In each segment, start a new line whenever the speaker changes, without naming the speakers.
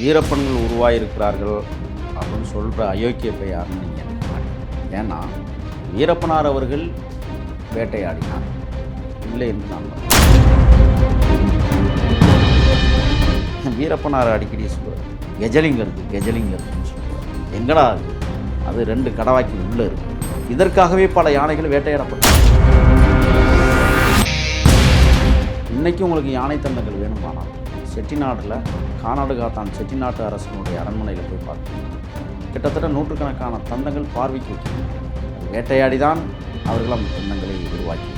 வீரப்பன்கள் உருவாகியிருக்கிறார்கள் அப்படின்னு சொல்கிற அயோக்கிய பை யாருன்னு நீங்கள் ஏன்னா வீரப்பனார் அவர்கள் வேட்டையாடினார். இல்லை என்று நான் வீரப்பனார் அடிக்கடி சொல்கிறார் கெஜலிங்க இருக்குது கெஜலிங்க இருக்குன்னு சொல்கிறார் எங்கடா அது? அது ரெண்டு கடவாக்கி உள்ளே இருக்கு. இதற்காகவே பல யானைகள் வேட்டையாடப்பட்டன. இன்னைக்கு உங்களுக்கு யானை தந்தங்கள் வேணுமானால் செட்டிநாட்டில் கானாடு காத்தான் செட்டிநாட்டு அரசனுடைய அரண்மனையில் போய் பார்த்தீங்க கிட்டத்தட்ட நூற்றுக்கணக்கான தந்தங்கள் பார்வைக்கு வேட்டையாடிதான் வேட்டையாடி தான் அவர்கள் அந்த தந்தங்களை உருவாக்கி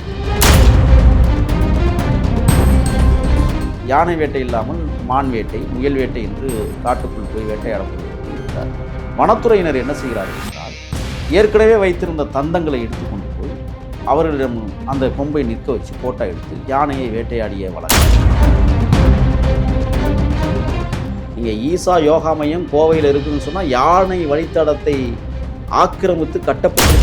யானை வேட்டை இல்லாமல் மான் வேட்டை முயல் வேட்டை என்று காட்டுக்குள் போய் வேட்டையாடப்படுகிறார் வனத்துறையினர் என்ன செய்கிறார்கள் என்றால் ஏற்கனவே வைத்திருந்த தந்தங்களை எடுத்துக்கொண்டு போய் அவர்களிடம் அந்த கொம்பை நிற்க வச்சு போட்டோ எடுத்து யானையை வேட்டையாடிய வழக்கம் இங்கே ஈசா யோகா மையம் கோவையில் இருக்குதுன்னு சொன்னால் யானை வழித்தடத்தை ஆக்கிரமித்து கட்டப்பட்டு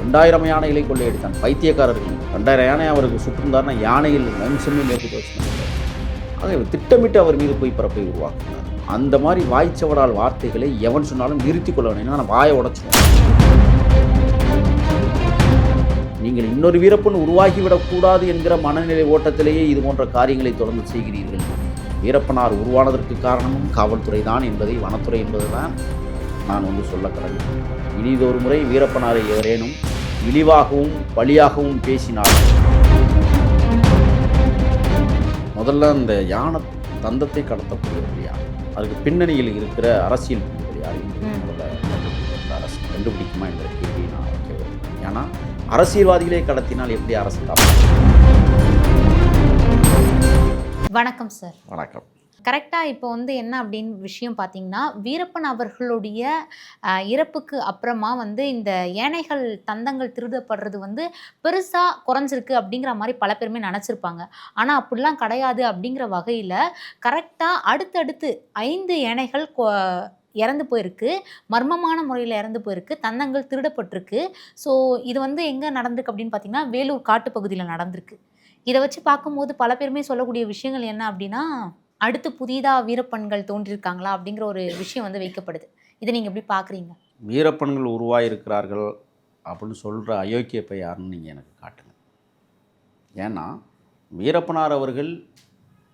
ரெண்டாயிரம் யானைகளை கொள்ளையடித்தான் பைத்தியக்காரர்கள். ரெண்டாயிரம் யானை அவருக்கு சுற்றிருந்தார்னா யானையில் வம்சமே மேற்கொண்டு வச்சுருந்தாங்க ஆக இவர் திட்டமிட்டு அவர் மீது போய் பரப்பை உருவாக்குனார். அந்த மாதிரி வாய்ச்சவடால் வார்த்தைகளை எவன் சொன்னாலும் நிறுத்தி கொள்ள வேண்டும் ஏன்னா நான் வாயை உடச்சிடுவேன் நீங்கள் இன்னொரு வீரப்பன் உருவாகிவிடக்கூடாது என்கிற மனநிலை ஓட்டத்திலேயே இது போன்ற காரியங்களை தொடர்ந்து செய்கிறீர்கள். வீரப்பனார் உருவானதற்கு காரணமும் காவல்துறை தான் என்பதை வனத்துறை என்பதுதான் நான் வந்து சொல்ல கடமை இனிதொரு முறை வீரப்பனாரை எவரேனும் இழிவாகவும் பழியாகவும் பேசினார். முதல்ல அந்த யானை தந்தத்தை கடத்தக்கூடியவர் யார் அதுக்கு பின்னணியில் இருக்கிற அரசியல் யார். முதல்ல அரசு கண்டுபிடிக்குமா என்ற அரசியல்வாதிகளே கடத்தினால் எப்படி அரசு
வணக்கம் சார்
வணக்கம்.
கரெக்டாக இப்போ வந்து என்ன அப்படின்னு விஷயம் பார்த்தீங்கன்னா வீரப்பன் அவர்களுடைய இறப்புக்கு அப்புறமா வந்து இந்த யானைகள் தந்தங்கள் திருடப்படுறது வந்து பெருசாக குறைஞ்சிருக்கு அப்படிங்கிற மாதிரி பல பேருமே நினச்சிருப்பாங்க. ஆனால் அப்படிலாம் கிடையாது அப்படிங்கிற வகையில் கரெக்டாக அடுத்தடுத்து ஐந்து யானைகள் கொ- இறந்து போயிருக்கு. மர்மமான முறையில் இறந்து போயிருக்கு. தந்தங்கள் திருடப்பட்டிருக்கு. ஸோ இது வந்து எங்கே நடந்திருக்கு அப்படின்னு பார்த்தீங்கன்னா வேலூர் காட்டுப்பகுதியில் நடந்திருக்கு. இதை வச்சு பார்க்கும்போது பல பேருமே சொல்லக்கூடிய விஷயங்கள் என்ன அப்படின்னா அடுத்து புதிதாக வீரப்பன்கள் தோன்றியிருக்காங்களா அப்படிங்கிற ஒரு விஷயம் வந்து வைக்கப்படுது. இதை நீங்கள் எப்படி பார்க்குறீங்க
வீரப்பன்கள் உருவாகியிருக்கிறார்கள் அப்படின்னு சொல்கிற அயோக்கியப்பை யாருன்னு நீங்கள் எனக்கு காட்டுங்க. ஏன்னா வீரப்பனார் அவர்கள்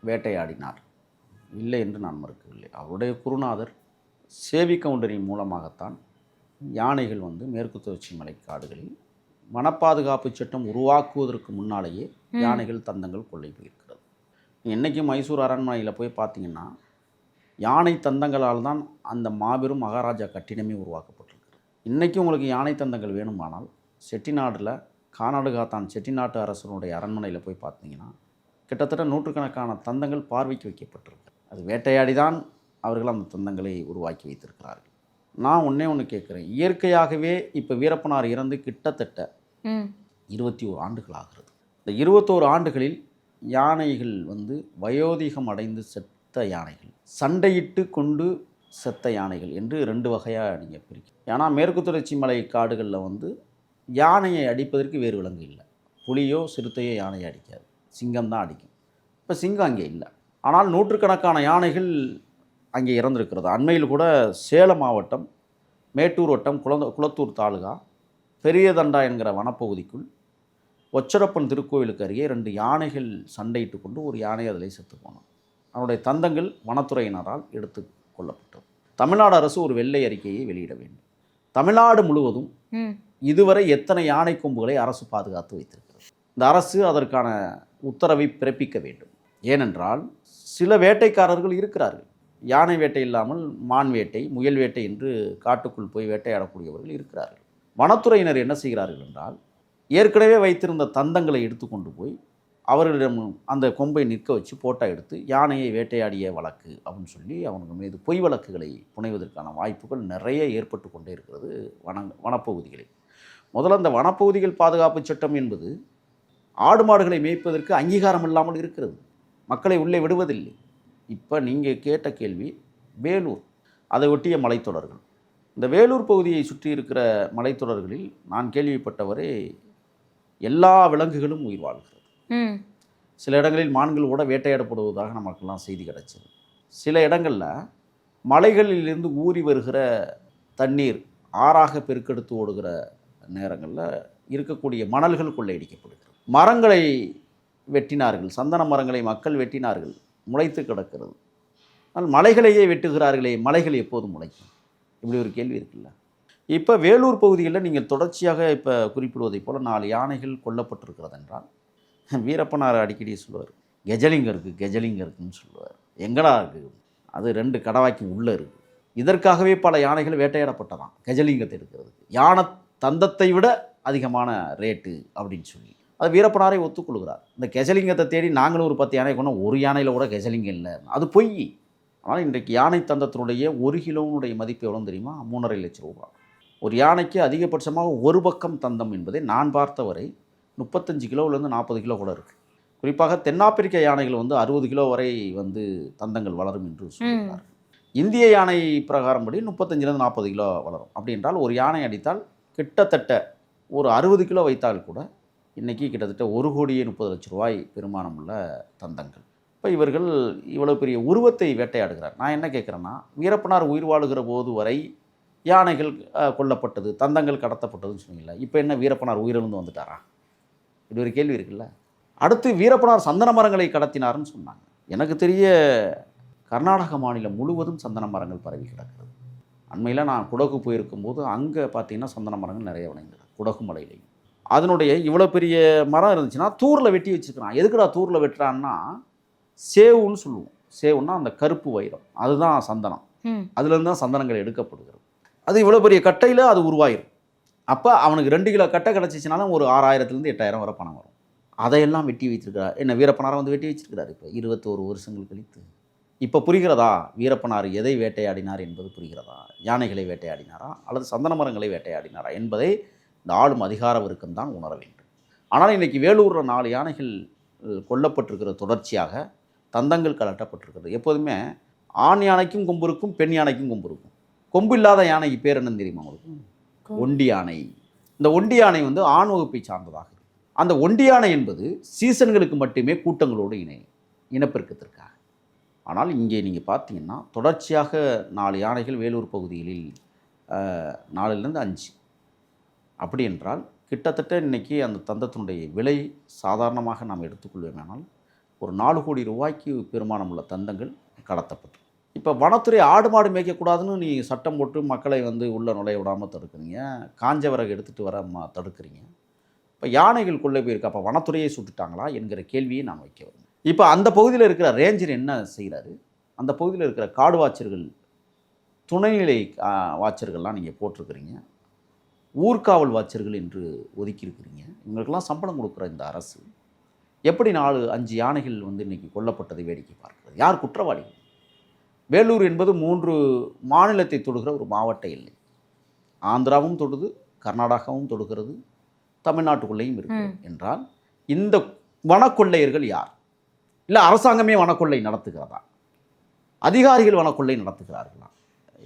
வேட்டையாடினார். இல்லை என்று நான் மறுக்கவில்லை. அவருடைய குருநாதர் சேவி கவுண்டரின் மூலமாகத்தான் யானைகள் வந்து மேற்கு தொடர்ச்சி மலை காடுகளில் வனப்பாதுகாப்பு சட்டம் உருவாக்குவதற்கு முன்னாலேயே. யானைகள் தந்தங்கள் கொள்ளை போயிருக்கிறது. என்றைக்கும் மைசூர் அரண்மனையில் போய் பார்த்தீங்கன்னா யானை தந்தங்களால் தான் அந்த மாபெரும் மகாராஜா கட்டிடமே உருவாக்கப்பட்டிருக்கு இன்றைக்கும் உங்களுக்கு யானை தந்தங்கள் வேணுமானால் செட்டிநாடில் கானாடு காத்தான் செட்டிநாட்டு அரசனுடைய அரண்மனையில் போய் பார்த்தீங்கன்னா கிட்டத்தட்ட நூற்றுக்கணக்கான தந்தங்கள் பார்வைக்கு வைக்கப்பட்டிருக்கு அது வேட்டையாடி தான் அவர்கள் அந்த தந்தங்களை உருவாக்கி வைத்திருக்கிறார்கள். நான் ஒன்றே ஒன்று கேட்குறேன். இயற்கையாகவே இப்போ வீரப்பனார் இறந்து கிட்டத்தட்ட இருபத்தி ஓரு ஆண்டுகள் ஆகிறது. இந்த இருபத்தோரு ஆண்டுகளில் யானைகள் வந்து வயோதிகம் அடைந்து செத்த யானைகள் சண்டையிட்டு கொண்டு செத்த யானைகள் என்று ரெண்டு வகையாக நீங்கள் பிரிக்கும் ஏன்னா மேற்கு தொடர்ச்சி மலை காடுகளில் வந்து யானையை அடிப்பதற்கு வேறு விலங்கு இல்லை. புலியோ சிறுத்தையோ யானையை அடிக்காது. சிங்கம் தான் அடிக்கும். இப்போ சிங்கம் அங்கே இல்லை. ஆனால் நூற்றுக்கணக்கான யானைகள் அங்கே இறந்திருக்கிறது. அண்மையில் கூட சேலம் மாவட்டம் மேட்டூர் வட்டம் குளந்த குளத்தூர் தாலுகா பெரியதண்டா என்கிற வனப்பகுதிக்குள் ஒச்சரப்பன் திருக்கோவிலுக்கு அருகே ரெண்டு யானைகள் சண்டையிட்டு கொண்டு ஒரு யானை அதில் செத்து போனோம் அவனுடைய தந்தங்கள் வனத்துறையினரால் எடுத்து கொள்ளப்பட்டது. தமிழ்நாடு அரசு ஒரு வெள்ளை அறிக்கையை வெளியிட வேண்டும். தமிழ்நாடு முழுவதும் இதுவரை எத்தனை யானை கொம்புகளை அரசு பாதுகாத்து வைத்திருக்கிறது? இந்த அரசு அதற்கான உத்தரவை பிறப்பிக்க வேண்டும். ஏனென்றால் சில வேட்டைக்காரர்கள் இருக்கிறார்கள். யானை வேட்டை இல்லாமல் மான் வேட்டை முயல் வேட்டை என்று காட்டுக்குள் போய் வேட்டையாடக்கூடியவர்கள் இருக்கிறார்கள். வனத்துறையினர் என்ன செய்கிறார்கள் என்றால் ஏற்கனவே வைத்திருந்த தந்தங்களை எடுத்துக்கொண்டு போய் அவர்களிடம் அந்த கொம்பை நிற்க வச்சு போட்டா எடுத்து யானையை வேட்டையாடிய வழக்கு அப்படின்னு சொல்லி அவங்க மீது பொய் வழக்குகளை புனைவதற்கான வாய்ப்புகள் நிறைய ஏற்பட்டு கொண்டே இருக்கிறது வன வனப்பகுதிகளில். முதல்ல அந்த வனப்பகுதிகள் பாதுகாப்பு சட்டம் என்பது ஆடு மாடுகளை மேய்ப்பதற்கு அங்கீகாரம் இல்லாமல் இருக்கிறது. மக்களை உள்ளே விடுவதில்லை. இப்போ நீங்கள் கேட்ட கேள்வி வேலூர். அதை ஒட்டிய மலைத்தொடர்கள். இந்த வேலூர் பகுதியை சுற்றி இருக்கிற மலைத்தொடர்களில் நான் கேள்விப்பட்டவரை எல்லா விலங்குகளும் உயிர் வாழ்கிறது. சில இடங்களில் மான்கள் கூட வேட்டையாடப்படுவதாக நமக்கெல்லாம் செய்தி கிடைச்சது. சில இடங்களில் மலைகளிலிருந்து ஊறி வருகிற தண்ணீர் ஆறாக பெருக்கெடுத்து ஓடுகிற நேரங்களில் இருக்கக்கூடிய மணல்கள் கொள்ளையடிக்கப்படுகிறது. மரங்களை வெட்டினார்கள் சந்தன மரங்களை மக்கள் வெட்டினார்கள். முளைத்து கிடக்கிறது. ஆனால் மலைகளையே வெட்டுகிறார்களே மலைகள் எப்போது முளைக்கும்? இப்படி ஒரு கேள்வி இருக்குல்ல. இப்போ வேலூர் பகுதிகளில் நீங்கள் தொடர்ச்சியாக இப்போ குறிப்பிடுவதைப் போல் நாலு யானைகள் கொல்லப்பட்டிருக்கிறது என்றால் வீரப்பனார் அடிக்கடி சொல்லுவார் கெஜலிங்க இருக்குது கெஜலிங்க இருக்குன்னு சொல்லுவார். எங்கடா இருக்குது அது ரெண்டு கடவாய்க்கு உள்ளே இருக்குது இதற்காகவே பல யானைகள் வேட்டையாடப்பட்டதான் கெஜலிங்கத்தை எடுக்கிறதுக்கு. யானை தந்தத்தை விட அதிகமான ரேட்டு அப்படின்னு சொல்லி. அது வீரப்பனாரை ஒத்துக்கொள்கிறார். இந்த கெஜலிங்கத்தை தேடி நாங்களும் ஒரு பத்து யானை கொண்டோம். ஒரு யானையில் கூட கெஜலிங்கம் இல்லை. அது பொய். ஆனால் இன்றைக்கு யானை தந்தத்தினுடைய ஒரு கிலோனுடைய மதிப்பு எவ்வளோ தெரியுமா? மூணரை லட்சம் ரூபாய் ஒரு யானைக்கு அதிகபட்சமாக ஒரு பக்கம் தந்தம் என்பதை நான் பார்த்தவரை முப்பத்தஞ்சு கிலோவிலேருந்து நாற்பது கிலோ கூட இருக்குது குறிப்பாக தென்னாப்பிரிக்க யானைகள் வந்து அறுபது கிலோ வரை வந்து தந்தங்கள் வளரும் என்று சொல்கிறார் இந்திய யானை பிரகாரப்படி முப்பத்தஞ்சிலேருந்து நாற்பது கிலோ வளரும். அப்படி என்றால் ஒரு யானை அடித்தால் கிட்டத்தட்ட ஒரு அறுபது கிலோ வைத்தால் கூட இன்றைக்கி கிட்டத்தட்ட ஒரு கோடியே முப்பது லட்ச ரூபாய் பெருமானம் உள்ள தந்தங்கள். இப்போ இவர்கள் இவ்வளோ பெரிய உருவத்தை வேட்டையாடுகிறார். நான் என்ன கேட்குறேன்னா வீரப்பனார் உயிர் வாழுகிற போது வரை யானைகள் கொல்லப்பட்டது தந்தங்கள் கடத்தப்பட்டதுன்னு சொன்னீங்களா இப்போ என்ன வீரப்பனார் உயிரிழந்து வந்துட்டாரா? இது ஒரு கேள்வி இருக்குல்ல. அடுத்து வீரப்பனார் சந்தன மரங்களை கடத்தினார்னு சொன்னாங்க. எனக்கு தெரிய கர்நாடக மாநிலம் முழுவதும் சந்தன மரங்கள் பரவி கிடக்கிறது. அண்மையில் நான் குடகு போயிருக்கும்போது அங்கே பார்த்தீங்கன்னா சந்தன மரங்கள் நிறைய வணைந்தது குடகு மலையிலையும். அதனுடைய இவ்வளோ பெரிய மரம் இருந்துச்சுன்னா தூரில் வெட்டி வச்சுக்கிறான் எதுக்குடா தூரில் வெட்டுறான்னா சேவுன்னு சொல்லுவோம். சேவுன்னா அந்த கருப்பு வைரம். அதுதான் சந்தனம். அதுலேருந்து தான் சந்தனங்கள் எடுக்கப்படுகிறது. அது இவ்வளோ பெரிய கட்டையில் அது உருவாயிரும். அப்போ அவனுக்கு ரெண்டு கிலோ கட்டை கிடச்சிச்சினாலும் ஒரு ஆறாயிரத்துலேருந்து எட்டாயிரம் வரை பணம் வரும். அதையெல்லாம் வெட்டி வைத்திருக்கிறார். என்ன வீரப்பனாரை வந்து வெட்டி வச்சிருக்கிறார் இப்போ? இருபத்தோரு வருஷங்கள் கழித்து. இப்போ புரிகிறதா? வீரப்பனார் எதை வேட்டையாடினார் என்பது புரிகிறதா? யானைகளை வேட்டையாடினாரா? அல்லது சந்தன மரங்களை வேட்டையாடினாரா என்பதை இந்த ஆளும் அதிகார வர்க்கம் தான் உணர வேண்டும். ஆனால் இன்றைக்கி வேலூரில் நாலு யானைகள் கொல்லப்பட்டிருக்கிற தொடர்ச்சியாக தந்தங்கள் கலட்டப்பட்டிருக்கிறது எப்போதுமே ஆண் யானைக்கும் கொம்பு இருக்கும் பெண் யானைக்கும் கொம்பு இருக்கும். கொம்பு இல்லாத யானைக்கு பேர் என்னன்னு தெரியுமா உங்களுக்கு? ஒண்டி யானை. இந்த ஒண்டி யானை வந்து ஆண் வகுப்பை சார்ந்ததாக. அந்த ஒண்டி யானை என்பது சீசன்களுக்கு மட்டுமே கூட்டங்களோடு இணை இனப்பெருக்கத்திற்காக. ஆனால் இங்கே நீங்கள் பார்த்தீங்கன்னா தொடர்ச்சியாக நாலு யானைகள் வேலூர் பகுதிகளில் நாலுலேருந்து அஞ்சு. அப்படி என்றால் கிட்டத்தட்ட இன்றைக்கி அந்த தந்தத்தினுடைய விலை சாதாரணமாக நாம் எடுத்துக்கொள்வேமானால் ஒரு நாலு கோடி ரூபாய்க்கு பெருமானம் உள்ள தந்தங்கள் கடத்தப்பட்டு இப்போ வனத்துறை ஆடு மாடு மேய்க்கக்கூடாதுன்னு நீ சட்டம் போட்டு மக்களை வந்து உள்ளே நுழைய விடாமல் தடுக்கிறீங்க. காஞ்ச விறகு எடுத்துகிட்டு வர மா தடுக்கிறீங்க. இப்போ யானைகள் கொள்ளை போயிருக்கு. அப்போ வனத்துறையை சுட்டுட்டாங்களா என்கிற கேள்வியை நான் வைக்க வரேன் இப்போ அந்த பகுதியில் இருக்கிற ரேஞ்சர் என்ன செய்கிறாரு? அந்த பகுதியில் இருக்கிற காடு வாட்சர்கள் துணைநிலை வாச்சர்கள்லாம் வாட்சர்கள்லாம் நீங்கள் போட்டிருக்கிறீங்க. ஊர்காவல் வாட்சர்கள் என்று ஒதுக்கியிருக்கிறீங்க. இவங்களுக்கெல்லாம் சம்பளம் கொடுக்குற இந்த அரசு எப்படி நாலு அஞ்சு யானைகள் வந்து இன்னைக்கு கொல்லப்பட்டதை வேடிக்கை பார்க்கிறது? யார் குற்றவாளிகள் வேலூர் என்பது மூன்று மாநிலத்தை தொடுகிற ஒரு மாவட்ட எல்லை. ஆந்திராவும் தொடுது கர்நாடகாவும் தொடுகிறது தமிழ்நாட்டுக்குள்ளேயும் இருக்கு
ம்.
என்றால் இந்த வனக்கொள்ளையர்கள் யார்? இல்லை அரசாங்கமே வனக்கொள்ளை நடத்துகிறதா? அதிகாரிகள் வனக்கொள்ளை நடத்துகிறார்களா?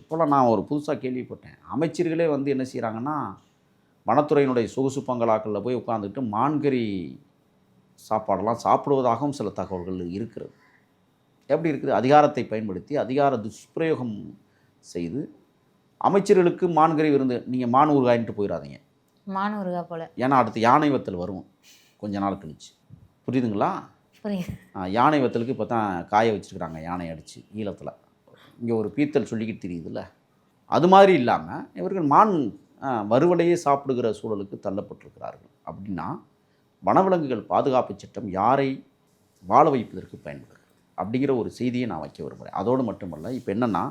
இப்போலாம் நான் ஒரு புதுசாக கேள்விப்பட்டேன். அமைச்சர்களே வந்து என்ன செய்கிறாங்கன்னா வனத்துறையினுடைய சொகுசு பங்களாக்களில் போய் உட்காந்துக்கிட்டு மான்கறி சாப்பாடெல்லாம் சாப்பிடுவதாகவும் சில தகவல்கள் இருக்கிறது. எப்படி இருக்குது? அதிகாரத்தை பயன்படுத்தி அதிகார துஷ்பிரயோகம் செய்து அமைச்சர்களுக்கு மான்கறி விருந்து நீங்கள் மான் ஊறுகாயின்ட்டு போயிடாதீங்க
மானூருகா போல.
ஏன்னா அடுத்து யானை வத்தல் வரும். கொஞ்ச நாள் கழிச்சு. புரியுதுங்களா?
புரியுது.
யானை வத்தலுக்கு இப்போ தான் காய வச்சுருக்குறாங்க. யானை அடித்து ஈழத்தில். இங்கே ஒரு பீத்தல் சொல்லிக்கிட்டு தெரியுதுல்ல? அது மாதிரி இல்லாமல் இவர்கள் மான் வறுவலையே சாப்பிடுகிற சூழலுக்கு தள்ளப்பட்டிருக்கிறார்கள். அப்படின்னா வனவிலங்குகள் பாதுகாப்பு சட்டம் யாரை வாழ வைப்பதற்கு பயன்படுகிறது? அப்படிங்கிற ஒரு செய்தியை நான் வைக்க விரும்புகிறேன் அதோடு மட்டுமல்ல இப்போ என்னென்னா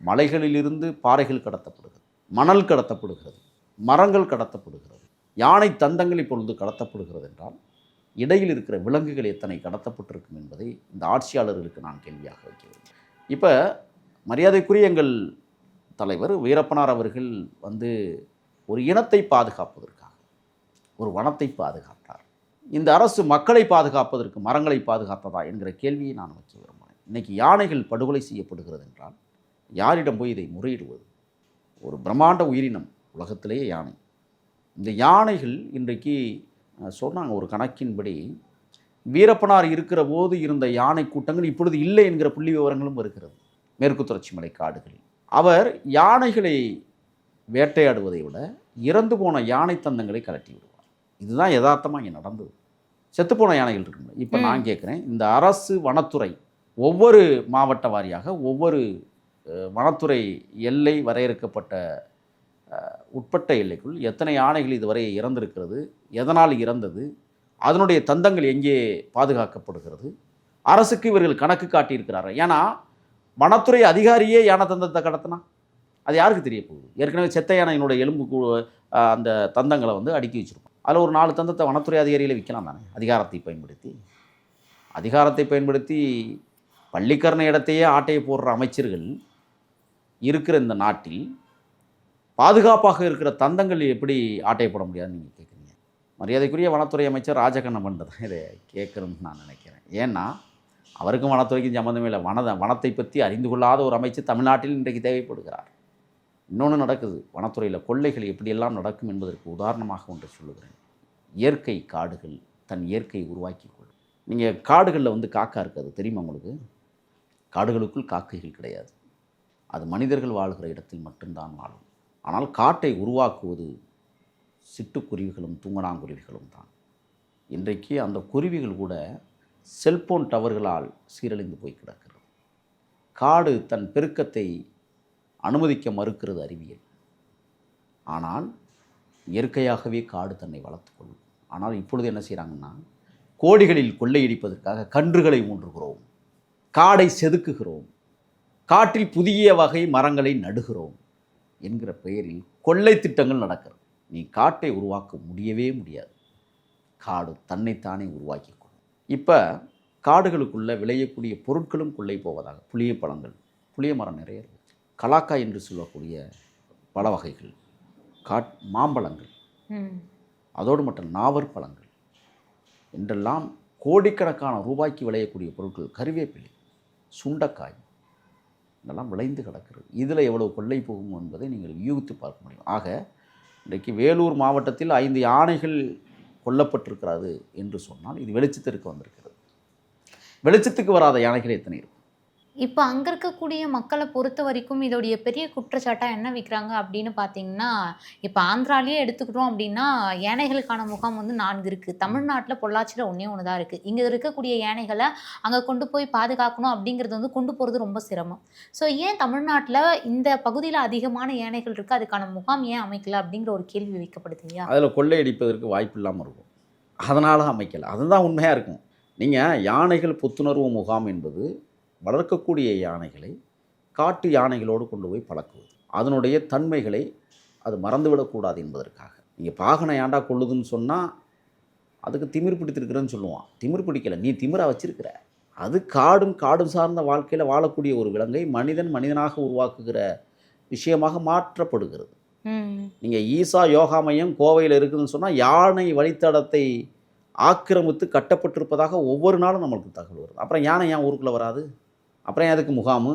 மலைகளிலிருந்து பாறைகள் கடத்தப்படுகிறது மணல் கடத்தப்படுகிறது மரங்கள் கடத்தப்படுகிறது யானை தந்தங்கள் இப்பொழுது கடத்தப்படுகிறது என்றால் இடையில் இருக்கிற விலங்குகள் எத்தனை கடத்தப்பட்டிருக்கும் என்பதை இந்த ஆட்சியாளர்களுக்கு நான் கேள்வியாக வைக்கிறேன் இப்போ மரியாதைக்குரிய எங்கள் தலைவர் வீரப்பனார் அவர்கள் வந்து ஒரு இனத்தை பாதுகாப்பதற்காக ஒரு வனத்தை பாதுகாத்தார். இந்த அரசு மக்களை பாதுகாப்பதற்கு மரங்களை பாதுகாத்ததா என்கிற கேள்வியை நான் வைக்க விரும்புகிறேன். இன்னைக்கு யானைகள் படுகொலை செய்யப்படுகிறது என்றால் யாரிடம் போய் இதை முறையிடுவது? ஒரு பிரம்மாண்ட உயிரினம் உலகத்திலேயே யானை. இந்த யானைகள் இன்றைக்கு சொன்னாங்க ஒரு கணக்கின்படி வீரப்பனார் இருக்கிற போது இருந்த யானை கூட்டங்கள் இப்பொழுது இல்லை என்கிற புள்ளி விவரங்களும் இருக்கிறது மேற்கு தொடர்ச்சி மலை காடுகளில். அவர் யானைகளை வேட்டையாடுவதை விட இறந்து போன யானை தந்தங்களை கலட்டி விடுவார். இதுதான் யதார்த்தமாக இங்கே நடந்தது. செத்துப்போன யானைகள் இருக்குங்க இப்போ. நான் கேட்குறேன் இந்த அரசு வனத்துறை ஒவ்வொரு மாவட்ட வாரியாக ஒவ்வொரு வனத்துறை எல்லை வரையறுக்கப்பட்ட உட்பட்ட எல்லைக்குள் எத்தனை யானைகள் இதுவரை இறந்திருக்கிறது எதனால் இறந்தது அதனுடைய தந்தங்கள் எங்கே பாதுகாக்கப்படுகிறது அரசுக்கு இவர்கள் கணக்கு காட்டியிருக்கிறார்கள். ஏன்னா வனத்துறை அதிகாரியே யானை தந்தத்தை கடத்தினா? அது யாருக்கு தெரிய போகுது? ஏற்கனவே செத்த யானையினுடைய எலும்பு அந்த தந்தங்களை வந்து அடுக்கி வச்சிருப்போம். அதில் ஒரு நாலு தந்தத்தை வனத்துறை அதிகாரியில் விற்கலாம் தானே? அதிகாரத்தை பயன்படுத்தி. அதிகாரத்தை பயன்படுத்தி பள்ளிக்கரண இடத்தையே ஆட்டையை போடுற அமைச்சர்கள் இருக்கிற இந்த நாட்டில் பாதுகாப்பாக இருக்கிற தந்தங்கள் எப்படி ஆட்டையை போட முடியாதுன்னு நீங்கள் கேட்குறீங்க மரியாதைக்குரிய வனத்துறை அமைச்சர் ராஜகண்ணம் தான் இதை கேட்கணும்னு நான் நினைக்கிறேன். ஏன்னா அவருக்கும் வனத்துறைக்கும் சம்மந்தமே இல்லை. வன வனத்தை பற்றி அறிந்து கொள்ளாத ஒரு அமைச்சர் தமிழ்நாட்டில் இன்றைக்கு தேவைப்படுகிறார். இன்னொன்று நடக்குது. வனத்துறையில் கொள்ளைகள் எப்படியெல்லாம் நடக்கும் என்பதற்கு உதாரணமாக ஒன்று சொல்லுகிறேன். இயற்கை காடுகள் தன் இயற்கையை உருவாக்கி கொள்ளும். நீங்கள் காடுகளில் வந்து காக்கா இருக்காது. தெரியுமா உங்களுக்கு? காடுகளுக்குள் காக்கைகள் கிடையாது. அது மனிதர்கள் வாழ்கிற இடத்தில் மட்டும்தான் வாழும். ஆனால் காட்டை உருவாக்குவது சிட்டுக்குருவிகளும் தூங்கணாங்குருவிகளும் தான். இன்றைக்கு அந்த குருவிகள் கூட செல்போன் டவர்களால் சீரழிந்து போய் கிடக்கிறது. காடு தன் பெருக்கத்தை அனுமதிக்க மறுக்கிறது அறிவியல். ஆனால் இயற்கையாகவே காடு தன்னை வளர்த்துக்கொள்ளும் ஆனால் இப்பொழுது என்ன செய்கிறாங்கன்னா கோடிகளில் கொள்ளையடிப்பதற்காக கன்றுகளை ஊன்றுகிறோம் காடை செதுக்குகிறோம் காட்டில் புதிய வகை மரங்களை நடுகிறோம் என்கிற பெயரில் கொள்ளை திட்டங்கள் நடக்கிறது. நீ காட்டை உருவாக்க முடியவே முடியாது. காடு தன்னைத்தானே உருவாக்கிக்கொள்ளும் இப்போ காடுகளுக்குள்ள விளையக்கூடிய பொருட்களும் கொள்ளை போவதாக புளிய பழங்கள் புளிய மரம் நிறைய கலாக்காய் என்று சொல்லக்கூடிய பல வகைகள் காட் மாம்பழங்கள் அதோடு மட்டும் நாவற் பழங்கள் என்றெல்லாம் கோடிக்கணக்கான ரூபாய்க்கு விளையக்கூடிய பொருட்கள் கருவேப்பிலை சுண்டைக்காய் இதெல்லாம் விளைந்து கிடக்கிறது. இதில் எவ்வளவு கொள்ளை போகும் என்பதை நீங்கள் யூகித்து பார்க்க முடியும். ஆக இன்றைக்கு வேலூர் மாவட்டத்தில் ஐந்து யானைகள் கொல்லப்பட்டிருக்கிறது என்று சொன்னால் இது வெளிச்சத்திற்கு வந்திருக்கிறது. வெளிச்சத்துக்கு வராத யானைகள் எத்தனை இருக்கும்?
இப்போ அங்கே இருக்கக்கூடிய மக்களை பொறுத்த வரைக்கும் இதோடைய பெரிய குற்றச்சாட்டாக என்ன வைக்கிறாங்க அப்படின்னு பார்த்தீங்கன்னா இப்போ ஆந்திராலேயே எடுத்துக்கிட்டோம் அப்படின்னா யானைகளுக்கான முகாம் வந்து நான்கு இருக்குது தமிழ்நாட்டில் பொள்ளாச்சியில் ஒன்றே ஒன்று தான் இருக்குது இங்கே இருக்கக்கூடிய யானைகளை அங்கே கொண்டு போய் பாதுகாக்கணும் அப்படிங்கிறது வந்து கொண்டு போகிறது ரொம்ப சிரமம். ஸோ ஏன் தமிழ்நாட்டில் இந்த பகுதியில் அதிகமான யானைகள் இருக்குது அதுக்கான முகாம் ஏன் அமைக்கல? அப்படிங்கிற ஒரு கேள்வி வைக்கப்படுது இல்லையா
அதில் கொள்ளையடிப்பதற்கு வாய்ப்பு இல்லாமல் இருக்கும். அதனால் அமைக்கலை. அதுதான் உண்மையாக இருக்கும். நீங்கள் யானைகள் புத்துணர்வு முகாம் என்பது வளர்க்கக்கூடிய யானைகளை காட்டு யானைகளோடு கொண்டு போய் பழக்குவது. அதனுடைய தன்மைகளை அது மறந்துவிடக்கூடாது என்பதற்காக. நீங்கள் பாகனை ஏன்டா கொள்ளுதுன்னு சொன்னால் அதுக்கு திமிர் பிடித்திருக்கிறேன்னு சொல்லுவான். திமிர் பிடிக்கல. நீ திமிரா வச்சிருக்கிற. அது காடும் காடும் சார்ந்த வாழ்க்கையில் வாழக்கூடிய ஒரு விலங்கை மனிதன் மனிதனாக உருவாக்குகிற விஷயமாக மாற்றப்படுகிறது. நீங்கள் ஈசா யோகா மையம் கோவையில் இருக்குதுன்னு சொன்னால் யானை வழித்தடத்தை ஆக்கிரமித்து கட்டப்பட்டிருப்பதாக ஒவ்வொரு நாளும் நம்மளுக்கு தகவல் வருது. அப்புறம் யானை ஏன் ஊருக்குள்ளே வராது? அப்புறம் எதுக்கு அதுக்கு முகாமு?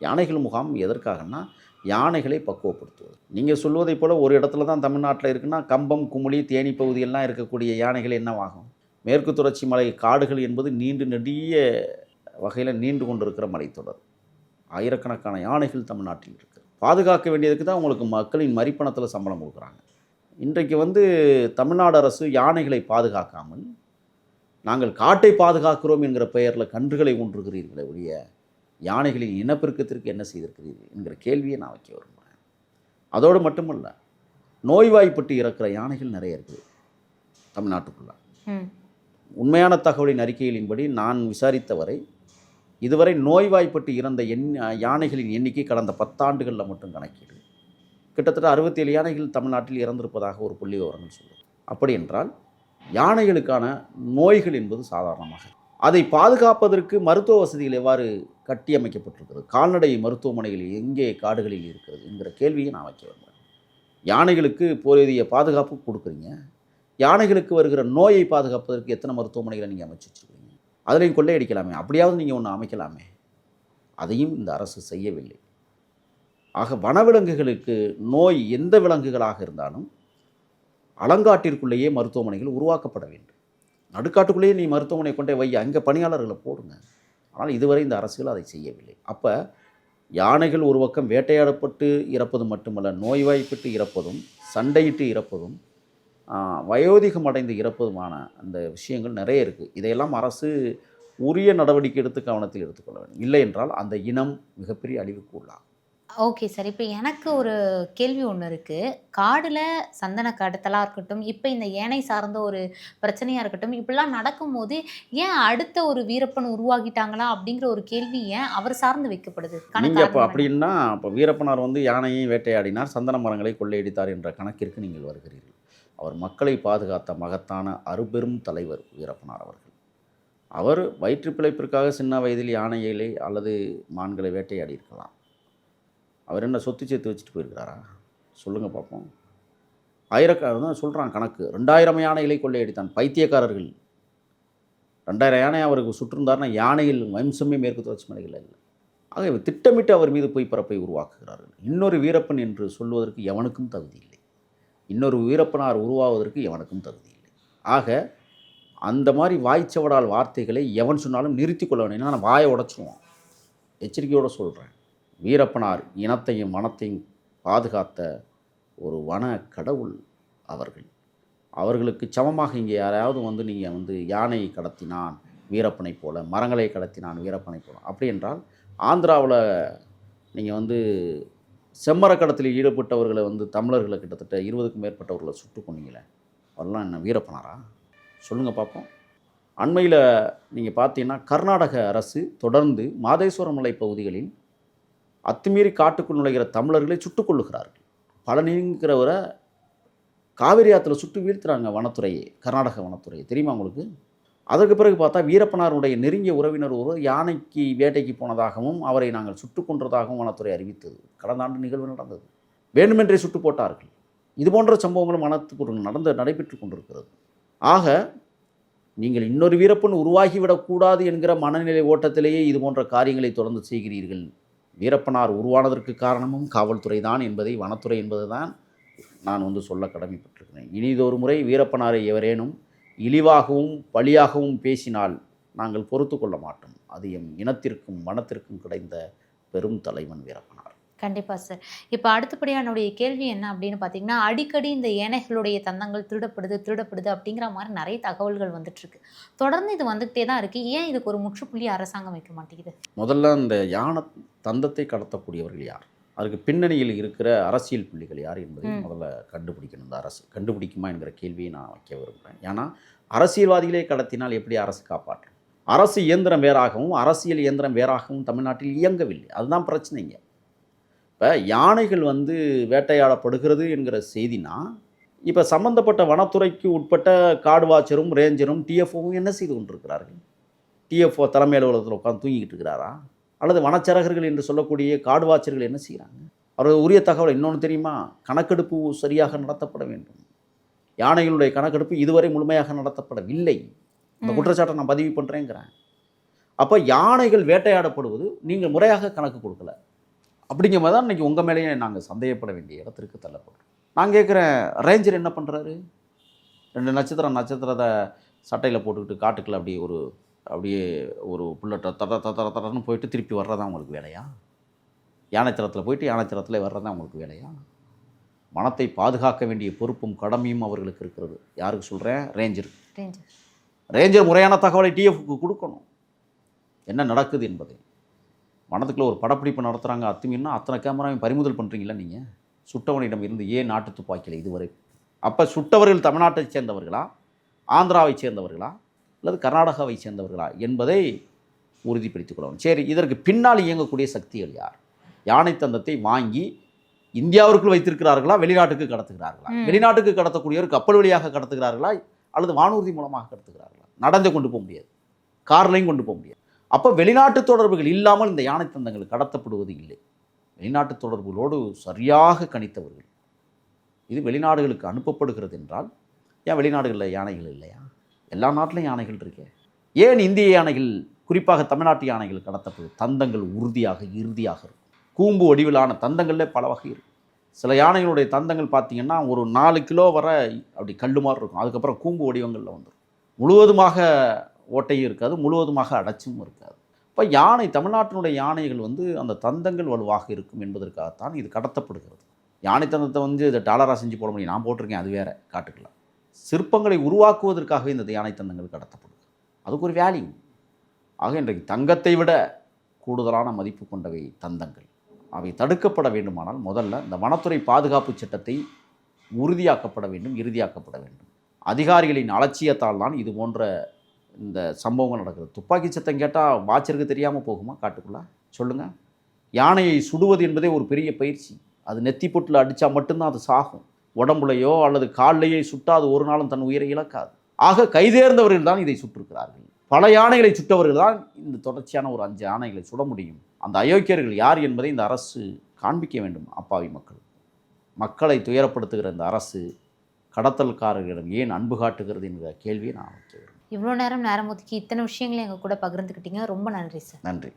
யானைகள் முகாம் எதற்காகன்னா யானைகளை பக்குவப்படுத்துவது. நீங்கள் சொல்வதைப் போல் ஒரு இடத்துல தான் தமிழ்நாட்டில் இருக்குன்னா கம்பம் குமுளி தேனி பகுதியெல்லாம் இருக்கக்கூடிய யானைகள் என்னவாகும்? மேற்கு தொடர்ச்சி மலை காடுகள் என்பது நீண்டு நெடிய வகையில் நீண்டு கொண்டிருக்கிற மலைத்தொடர். ஆயிரக்கணக்கான யானைகள் தமிழ்நாட்டில் இருக்குது பாதுகாக்க வேண்டியதுக்கு தான் உங்களுக்கு மக்களின் மறிப்பணத்தில் சம்பளம் கொடுக்குறாங்க. இன்றைக்கு வந்து தமிழ்நாடு அரசு யானைகளை பாதுகாக்காமல் நாங்கள் காட்டை பாதுகாக்கிறோம் என்கிற பெயரில் கன்றுகளை ஊன்றுகிறீர்களே ஒழிய யானைகளின் இனப்பெருக்கத்திற்கு என்ன செய்திருக்கிறீர்கள் என்கிற கேள்வியை நான் வைக்க விரும்புகிறேன். அதோடு மட்டுமல்ல நோய்வாய்ப்பட்டு இறக்கிற யானைகள் நிறைய இருக்குது தமிழ்நாட்டுக்குள்ள. உண்மையான தகவலின் அறிக்கைகளின்படி நான் விசாரித்தவரை இதுவரை நோய்வாய்ப்பட்டு இறந்த எண் யானைகளின் எண்ணிக்கை கடந்த பத்தாண்டுகளில் மட்டும் கணக்கீடு. கிட்டத்தட்ட அறுபத்தேழு யானைகள் தமிழ்நாட்டில் இறந்திருப்பதாக ஒரு புள்ளி விவரங்கள் சொல்லும் அப்படி என்றால் யானைகளுக்கான நோய்கள் என்பது சாதாரணமாக அதை பாதுகாப்பதற்கு மருத்துவ வசதிகள் எவ்வாறு கட்டியமைக்கப்பட்டிருக்கிறது? கால்நடை மருத்துவமனைகள் எங்கே காடுகளில் இருக்கிறது என்கிற கேள்வியை நான் வைக்க விரும்புகிறேன். யானைகளுக்கு போதிய பாதுகாப்பு கொடுக்குறீங்க. யானைகளுக்கு வருகிற நோயை பாதுகாப்பதற்கு எத்தனை மருத்துவமனைகளை நீங்கள் அமைச்சு வச்சுருக்கீங்க? அதிலையும் கொள்ளையடிக்கலாமே. அப்படியாவது நீங்கள் ஒன்று அமைக்கலாமே. அதையும் இந்த அரசு செய்யவில்லை. ஆக வனவிலங்குகளுக்கு நோய் எந்த விலங்குகளாக இருந்தாலும் அலங்காட்டிற்குள்ளேயே மருத்துவமனைகள் உருவாக்கப்பட வேண்டும். நடுக்காட்டுக்குள்ளேயே நீ மருத்துவமனை கொண்டே வை அங்கே பணியாளர்களை போடுங்க. ஆனால் இதுவரை இந்த அரசுகள் அதை செய்யவில்லை. அப்போ யானைகள் ஒரு பக்கம் வேட்டையாடப்பட்டு இறப்பது மட்டுமல்ல நோய்வாய்ப்பட்டு இறப்பதும் சண்டையிட்டு இறப்பதும் வயோதிகம் அடைந்து இறப்பதுமான அந்த விஷயங்கள் நிறைய இருக்குது இதையெல்லாம் அரசு உரிய நடவடிக்கை எடுத்து கவனத்தில் எடுத்துக்கொள்ள வேண்டும். இல்லை என்றால் அந்த இனம் மிகப்பெரிய அழிவுக்கு உள்ளாகும்.
Okay sir. இப்போ எனக்கு ஒரு கேள்வி ஒன்று இருக்குது காடில் சந்தன கடத்தலாக இருக்கட்டும் இப்போ இந்த ஏனை சார்ந்த ஒரு பிரச்சனையாக இருக்கட்டும் இப்படிலாம் நடக்கும்போது ஏன் அடுத்த ஒரு வீரப்பன் உருவாகிட்டாங்களா அப்படிங்கிற ஒரு கேள்வி ஏன் அவர் சார்ந்து வைக்கப்படுது?
நீங்கள் அப்போ? அப்படின்னா இப்போ வீரப்பனார் வந்து யானையை வேட்டையாடினார் சந்தன மரங்களை கொள்ளையடித்தார் என்ற கணக்கிற்கு நீங்கள் வருகிறீர்கள். அவர் மக்களை பாதுகாத்த மகத்தான அருபெரும் தலைவர் வீரப்பனார் அவர்கள். அவர் வயிற்று பிழைப்பிற்காக சின்ன வயதில் யானைகளை அல்லது மான்களை வேட்டையாடி இருக்கலாம். அவர் என்ன சொத்து சேர்த்து வச்சுட்டு போயிருக்காரா சொல்லுங்கள் பார்ப்போம். ஆயிரக்கணக்கான தான் சொல்கிறான் கணக்கு. ரெண்டாயிரம் யானைகளை கொள்ளையடித்தான். பைத்தியக்காரர்கள். ரெண்டாயிரம் யானை அவருக்கு சுற்றிருந்தார்னா யானையில் வம்சமே மேற்கு தொடர்ச்சி மலைகள் இல்லை. ஆக இவர் திட்டமிட்டு அவர் மீது போய் பரப்பை உருவாக்குகிறார்கள். இன்னொரு வீரப்பன் என்று சொல்வதற்கு எவனுக்கும் தகுதி இல்லை. இன்னொரு வீரப்பனார் உருவாவதற்கு எவனுக்கும் தகுதி இல்லை. ஆக அந்த மாதிரி வாய்ச்சவடால் வார்த்தைகளை எவன் சொன்னாலும் நிறுத்தி கொள்ள வேண்டும் நான் வாயை உடச்சிருவோம் எச்சரிக்கையோடு சொல்கிறேன் வீரப்பனார் இனத்தையும் மனத்தையும் பாதுகாத்த ஒரு வன கடவுள் அவர்கள். அவர்களுக்கு சமமாக இங்கே யாராவது வந்து நீங்கள் வந்து யானையை கடத்தினான் வீரப்பனைப் போல மரங்களை கடத்தினான் வீரப்பனை போல அப்படி என்றால் ஆந்திராவில் நீங்கள் வந்து செம்மரக்கடத்தில் ஈடுபட்டவர்களை வந்து தமிழர்களை கிட்டத்தட்ட இருபதுக்கும் மேற்பட்டவர்களை சுட்டு கொண்டீங்களே அவரெல்லாம் என்ன வீரப்பனாரா? சொல்லுங்கள் பார்ப்போம் அண்மையில் நீங்கள் பார்த்தீங்கன்னா கர்நாடக அரசு தொடர்ந்து மாதேஸ்வரம் மலை பகுதிகளில் அத்துமீறி காட்டுக்குள் நுழைகிற தமிழர்களை சுட்டுக் கொள்ளுகிறார்கள் பழனிங்கிறவரை காவிரி ஆற்றுல சுட்டு வீழ்த்துறாங்க வனத்துறையை கர்நாடக வனத்துறையை. தெரியுமா உங்களுக்கு? அதற்கு பிறகு பார்த்தா வீரப்பனாருடைய நெருங்கிய உறவினர் ஒருவர் யானைக்கு வேட்டைக்கு போனதாகவும் அவரை நாங்கள் சுட்டுக் கொன்றதாகவும் வனத்துறை அறிவித்தது. கடந்த ஆண்டு நிகழ்வு நடந்தது. வேண்டுமென்றே சுட்டு போட்டார்கள். இது போன்ற சம்பவங்களும் வனத்துக்கு நடந்து நடைபெற்று கொண்டிருக்கிறது. ஆக நீங்கள் இன்னொரு வீரப்பன் உருவாகிவிடக்கூடாது என்கிற மனநிலை ஓட்டத்திலேயே இது போன்ற காரியங்களை தொடர்ந்து செய்கிறீர்கள். வீரப்பனார் உருவானதற்கு காரணமும் காவல்துறை தான் என்பதை வனத்துறை என்பதுதான் நான் வந்து சொல்ல கடமைப்பட்டிருக்கிறேன். இனிதொரு முறை வீரப்பனாரை எவரேனும் இழிவாகவும் பழியாகவும் பேசினால் நாங்கள் பொறுத்து கொள்ள மாட்டோம். அது எம் இனத்திற்கும் வனத்திற்கும் கிடைத்த பெரும் தலைவன் வீரப்பனார்.
கண்டிப்பாக சார். இப்போ அடுத்தபடியாக என்னுடைய கேள்வி என்ன அப்படின்னு பார்த்தீங்கன்னா அடிக்கடி இந்த ஏனைகளுடைய தந்தங்கள் திருடப்படுது திருடப்படுது அப்படிங்கிற மாதிரி நிறைய தகவல்கள் வந்துட்டுருக்கு. தொடர்ந்து இது வந்துகிட்டே தான் இருக்குது ஏன் இதுக்கு ஒரு முற்றுப்புள்ளி அரசாங்கம் வைக்க மாட்டேங்குது?
முதல்ல இந்த யானை தந்தத்தை கடத்தக்கூடியவர்கள் யார்? அதுக்கு பின்னணியில் இருக்கிற அரசியல் புள்ளிகள் யார் என்பதை. முதல்ல கண்டுபிடிக்கணும். இந்த அரசு கண்டுபிடிக்குமா என்கிற கேள்வியை நான் வைக்க விரும்புகிறேன் ஏன்னா அரசியல்வாதிகளே கடத்தினால் எப்படி அரசு காப்பாற்றும்? அரசு இயந்திரம் வேறாகவும் அரசியல் இயந்திரம் வேறாகவும் தமிழ்நாட்டில் இயங்கவில்லை. அதுதான் பிரச்சனைங்க இப்போ யானைகள் வந்து வேட்டையாடப்படுகிறது என்கிற செய்தினா இப்போ சம்பந்தப்பட்ட வனத்துறைக்கு உட்பட்ட காடு வாட்சரும் ரேஞ்சரும் டிஎஃப்ஓவும் என்ன செய்து கொண்டிருக்கிறார்கள்? டிஎஃப்ஓ தலைமை அலுவலகத்தில் உட்காந்து தூங்கிக்கிட்டு இருக்கிறாரா? அல்லது வனச்சரகர்கள் என்று சொல்லக்கூடிய காடு வாட்சர்கள் என்ன செய்கிறாங்க? அவர்கள் உரிய தகவல் இன்னொன்று தெரியுமா? கணக்கெடுப்பு சரியாக நடத்தப்பட வேண்டும். யானைகளுடைய கணக்கெடுப்பு இதுவரை முழுமையாக நடத்தப்படவில்லை. இந்த. குற்றச்சாட்டை நான் பதிவு பண்ணுறேங்கிறேன் அப்போ யானைகள் வேட்டையாடப்படுவது நீங்கள் முறையாக கணக்கு கொடுக்கல. அப்படிங்கும் போது தான் இன்றைக்கி உங்கள் மேலேயே நாங்கள் சந்தேகப்பட வேண்டிய இடத்திற்கு தள்ளப்படுறோம். நான் கேட்குறேன் ரேஞ்சர் என்ன பண்ணுறாரு ரெண்டு நட்சத்திரம் நட்சத்திரத்தை சட்டையில் போட்டுக்கிட்டு காட்டுக்குள்ள அப்படியே ஒரு அப்படியே ஒரு புல்லட்டை தட தட தடன்னு போயிட்டு திருப்பி வர்றதா உங்களுக்கு வேலையா? யானைத்திரத்தில் போயிட்டு யானைத்திரத்தில் வர்றதா உங்களுக்கு வேலையா? வனத்தை பாதுகாக்க வேண்டிய பொறுப்பும் கடமையும் அவர்களுக்கு இருக்கிறது. யாருக்கு சொல்கிறேன் ரேஞ்சருக்கு.
ரேஞ்சர்.
ரேஞ்சர் முறையான தகவலை டிஎஃப்க்கு கொடுக்கணும். என்ன நடக்குது என்பதை. வனத்துக்குள்ள ஒரு படப்பிடிப்பு நடத்துகிறாங்க அத்துமீறினா அத்தனை கேமராவையும் பறிமுதல் பண்ணுறீங்களா நீங்கள் சுட்டவனிடம் இருந்து ஏன் நாட்டு துப்பாக்கியில் இதுவரை? அப்போ சுட்டவர்கள் தமிழ்நாட்டைச் சேர்ந்தவர்களா? ஆந்திராவைச் சேர்ந்தவர்களா? அல்லது கர்நாடகாவைச் சேர்ந்தவர்களா என்பதை உறுதிப்படுத்திக் கொள்ளணும் சரி இதற்கு பின்னால் இயங்கக்கூடிய சக்திகள் யார்? யானை தந்தத்தை வாங்கி இந்தியாவிற்குள் வைத்திருக்கிறார்களா? வெளிநாட்டுக்கு கடத்துகிறார்களா. வெளிநாட்டுக்கு கடத்தக்கூடியவர் கப்பல் வழியாக கடத்துகிறார்களா? அல்லது வானூர்தி மூலமாக கடத்துகிறார்களா? நடந்து கொண்டு போக முடியாது. கார்லையும் கொண்டு போக முடியாது. அப்போ வெளிநாட்டு தொடர்புகள் இல்லாமல் இந்த யானை தந்தங்கள் கடத்தப்படுவது இல்லை. வெளிநாட்டு தொடர்புகளோடு சரியாக கணித்தவர்கள். இது வெளிநாடுகளுக்கு அனுப்பப்படுகிறது என்றால் ஏன் வெளிநாடுகளில் யானைகள் இல்லையா? எல்லா நாட்டிலும் யானைகள் இருக்கே? ஏன் இந்திய யானைகள் குறிப்பாக தமிழ்நாட்டு யானைகள் கடத்தப்படுது தந்தங்கள் உறுதியாக இறுதியாக இருக்கும்? கூம்பு வடிவிலான தந்தங்களில் பல வகை இருக்கும் சில யானைகளுடைய தந்தங்கள் பார்த்தீங்கன்னா ஒரு நாலு கிலோ வர அப்படி கல்லு மாதிரி இருக்கும். அதுக்கப்புறம் கூம்பு வடிவங்களில் வந்துடும் முழுவதுமாக ஓட்டையும் இருக்காது முழுவதுமாக அடைச்சும் இருக்காது. இப்போ யானை தமிழ்நாட்டினுடைய யானைகள் வந்து அந்த தந்தங்கள் வலுவாக இருக்கும் என்பதற்காகத்தான் இது கடத்தப்படுகிறது. யானை தந்தத்தை வந்து இதை டாலராக செஞ்சு போட முடியும். நான் போட்டிருக்கேன் அது வேறு காட்டுக்கலாம் சிற்பங்களை உருவாக்குவதற்காகவே இந்த யானை தந்தங்கள் கடத்தப்படுது. அதுக்கு ஒரு வேல்யூ ஆக இன்றைக்கு தங்கத்தை விட கூடுதலான மதிப்பு கொண்டவை தந்தங்கள். அவை தடுக்கப்பட வேண்டுமானால் முதல்ல இந்த வனத்துறை பாதுகாப்பு சட்டத்தை உறுதியாக்கப்பட வேண்டும் இறுதியாக்கப்பட வேண்டும். அதிகாரிகளின் அலட்சியத்தால் தான் இது போன்ற இந்த சம்பவங்கள் நடக்குது. துப்பாக்கி சத்தம் கேட்டால் வாட்சருக்கு தெரியாமல் போகுமா? காட்டுக்குள்ளே? சொல்லுங்கள் யானையை சுடுவது என்பதே ஒரு பெரிய பயிற்சி. அது நெத்தி பொட்டில் அடித்தா மட்டும்தான் அது சாகும். உடம்புலையோ அல்லது கால்லையோ சுட்டா அது ஒரு நாளும் தன் உயிரை இழக்காது. ஆக கைதேர்ந்தவர்கள் தான் இதை சுட்டிருக்கிறார்கள். பல யானைகளை சுட்டவர்கள் தான் இந்த தொடர்ச்சியான ஒரு அஞ்சு யானைகளை சுட முடியும். அந்த அயோக்கியர்கள் யார் என்பதை இந்த அரசு காண்பிக்க வேண்டும் அப்பாவி மக்கள். மக்களை துயரப்படுத்துகிற இந்த அரசு கடத்தல்காரர்களிடம் ஏன் அன்பு காட்டுகிறது என்கிற கேள்வியை நான் வைக்க
இவ்வளோ நேரம் நேரம் ஒதுக்கி இத்தனை விஷயங்களையும் எங்கள் கூட பகிர்ந்துக்கிட்டீங்க. ரொம்ப நன்றி சார்.
நன்றி.